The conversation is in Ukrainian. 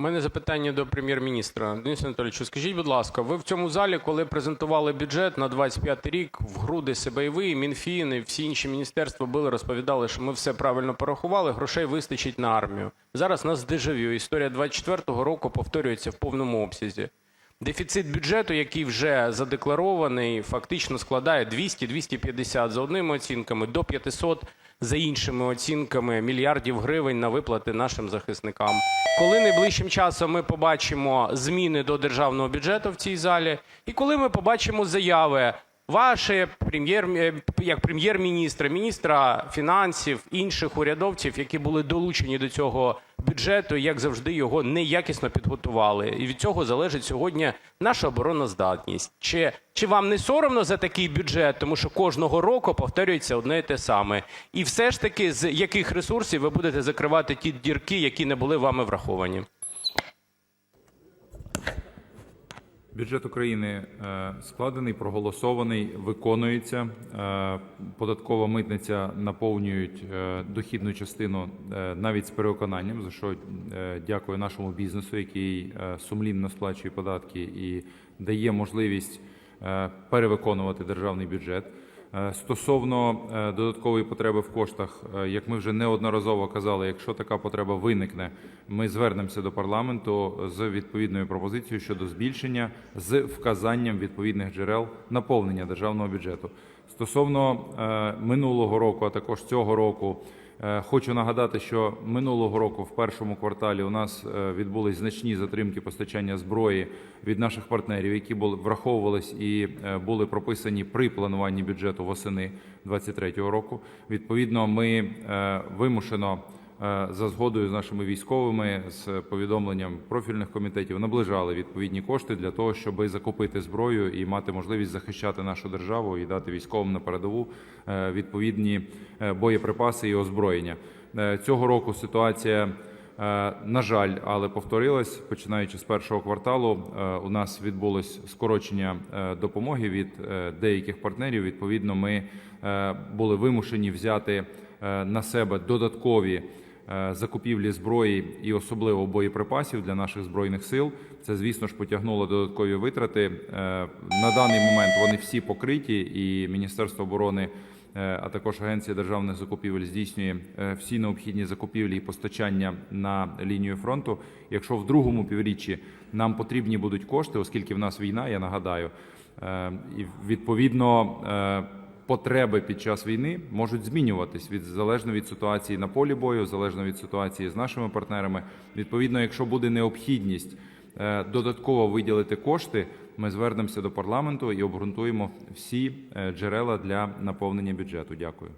У мене запитання до прем'єр-міністра. Денис Анатолійович, скажіть, будь ласка, ви в цьому залі, коли презентували бюджет на 25 рік, в груди себе і ви, і Мінфін, і всі інші міністерства були, розповідали, що ми все правильно порахували, грошей вистачить на армію. Зараз нас дежавю. Історія 24-го року повторюється в повному обсязі. Дефіцит бюджету, який вже задекларований, фактично складає 200-250 за одними оцінками, до 500 за іншими оцінками мільярдів гривень на виплати нашим захисникам. Коли найближчим часом ми побачимо зміни до державного бюджету в цій залі, і коли ми побачимо заяви ваші, прем'єр, е, як прем'єр-міністра, міністра фінансів, інших урядовців, які були долучені до цього бюджету, як завжди, його неякісно підготували. І від цього залежить сьогодні наша обороноздатність. Чи, чи вам не соромно за такий бюджет, тому що кожного року повторюється одне і те саме? І все ж таки, з яких ресурсів ви будете закривати ті дірки, які не були вами враховані? Бюджет України е, складений, проголосований, виконується. Е, Податкова митниця наповнюють е, дохідну частину навіть з перевиконанням, за що дякую нашому бізнесу, який сумлінно сплачує податки і дає можливість перевиконувати державний бюджет. Е, Стосовно е, додаткової потреби в коштах, е, як ми вже неодноразово казали, якщо така потреба виникне, ми звернемося до парламенту з відповідною пропозицією щодо збільшення з вказанням відповідних джерел наповнення державного бюджету. Стосовно минулого року, а також цього року, Хочу нагадати, що минулого року в першому кварталі у нас е, відбулись значні затримки постачання зброї від наших партнерів, які були враховувались і е, були прописані при плануванні бюджету восени 2023 року. Відповідно, ми е, вимушено е, за згодою з нашими військовими з повідомленням профільних комітетів наближали відповідні кошти для того, щоб закупити зброю і мати можливість захищати нашу державу і дати військовим на передову е, відповідні е, боєприпаси і озброєння. Е, Цього року ситуація. е, На жаль, але повторилась, починаючи з першого кварталу, е, у нас відбулось скорочення е, допомоги від е, деяких партнерів. Відповідно, ми е, були вимушені взяти е, на себе додаткові е, закупівлі зброї і особливо боєприпасів для наших збройних сил. Це, звісно ж, потягнуло додаткові витрати. Е, На даний момент вони всі покриті, і Міністерство оборони. е, А також Агенція державних закупівель здійснює е, всі необхідні закупівлі і постачання на лінію фронту. Якщо в другому півріччі нам потрібні будуть кошти, оскільки в нас війна, я нагадаю, е, і відповідно е, потреби під час війни можуть змінюватись від залежно від ситуації на полі бою, залежно від ситуації з нашими партнерами. Відповідно, якщо буде необхідність е, додатково виділити кошти, ми звернемося до парламенту і обґрунтуємо всі е, джерела для наповнення бюджету. Дякую.